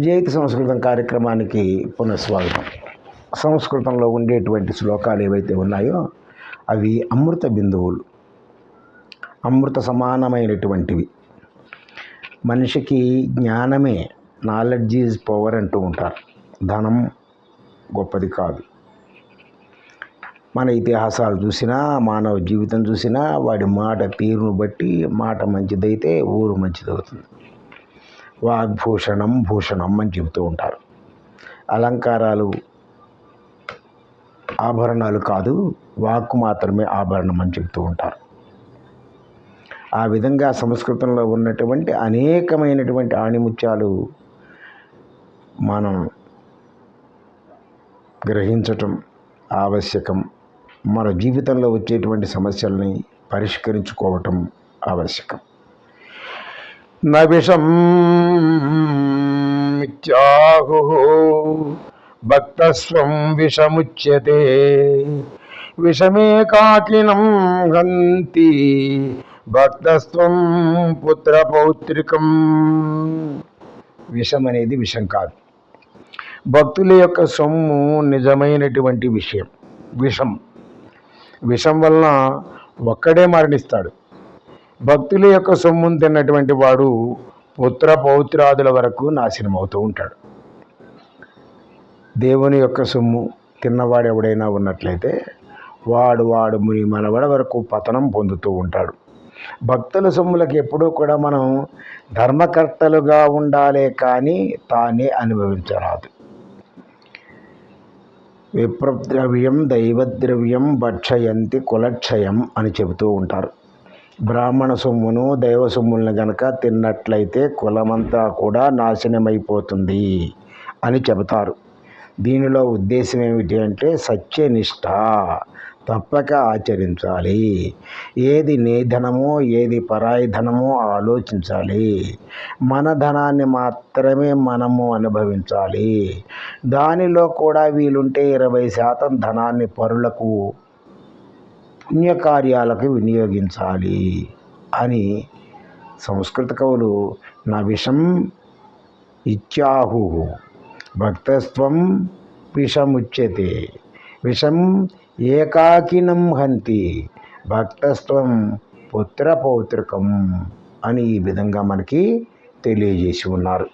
జైతి సంస్కృతం కార్యక్రమానికి పునఃస్వాగతం. సంస్కృతంలో ఉండేటువంటి శ్లోకాలు ఏవైతే ఉన్నాయో అవి అమృత బిందువులు. అమృత సమానమైనటువంటివి. మనిషికి జ్ఞానమే నాలెడ్జ్ ఈజ్ పవర్ అంటూ ఉంటారు. ధనం గొప్పది కాదు. మన ఇతిహాసాలు చూసినా మానవ జీవితం చూసినా వాడి మాట తీరును బట్టి మాట మంచిదైతే ఊరు మంచిదవుతుంది. వాగ్భూషణం భూషణం అని చెబుతూ ఉంటారు. అలంకారాలు ఆభరణాలు కాదు వాక్కు మాత్రమే ఆభరణం అని చెబుతూ ఉంటారు. ఆ విధంగా సంస్కృతంలో ఉన్నటువంటి అనేకమైనటువంటి ఆణిముత్యాలు మనం గ్రహించటం ఆవశ్యకం. మన జీవితంలో వచ్చేటువంటి సమస్యల్ని పరిష్కరించుకోవటం ఆవశ్యకం. నవిషం మిథ్యాహు భక్తస్వం విషముచ్యతే. విషమే కాకినం హంతి భక్తస్వం పుత్ర పౌత్రికం. విషం అనేది విషం కాదు. భక్తుల యొక్క సొమ్ము నిజమైనటువంటి విషయం. విషం. విషం వలన ఒక్కడే మరణిస్తాడు. భక్తుల యొక్క సొమ్మును తిన్నటువంటి వాడు పుత్ర పౌత్రాదుల వరకు నాశనం అవుతూ ఉంటాడు. దేవుని యొక్క సొమ్ము తిన్నవాడు ఎవడైనా ఉన్నట్లయితే వాడు వాడు ముని మనవడ వరకు పతనం పొందుతూ ఉంటాడు. భక్తుల సొమ్ములకు ఎప్పుడూ కూడా మనం ధర్మకర్తలుగా ఉండాలే కానీ తానే అనుభవించరాదు. విప్రద్రవ్యం దైవద్రవ్యం భక్షయంతి కులక్షయం అని చెబుతూ ఉంటారు. బ్రాహ్మణ సొమ్మును దైవ సొమ్ములను గనక తిన్నట్లయితే కులమంతా కూడా నాశనమైపోతుంది అని చెబుతారు. దీనిలో ఉద్దేశం ఏమిటి అంటే సత్యనిష్ట. తప్పక ఆచరించాలి. ఏది నీ ధనమో ఏది పరాయి ధనమో ఆలోచించాలి. మన ధనాన్ని మాత్రమే మనము అనుభవించాలి. దానిలో కూడా వీలుంటే ఇరవై శాతం ధనాన్ని పరులకు పుణ్యకార్యాలకు వినియోగించాలి అని సంస్కృత కవులు నా విషం ఇత్యాహు భక్తస్వం విషముచ్యతే. విషం ఏకాకినం హంతి. భక్తస్త్వం పుత్ర పౌత్రికం అని ఈ విధంగా మనకి తెలియజేసి ఉన్నారు.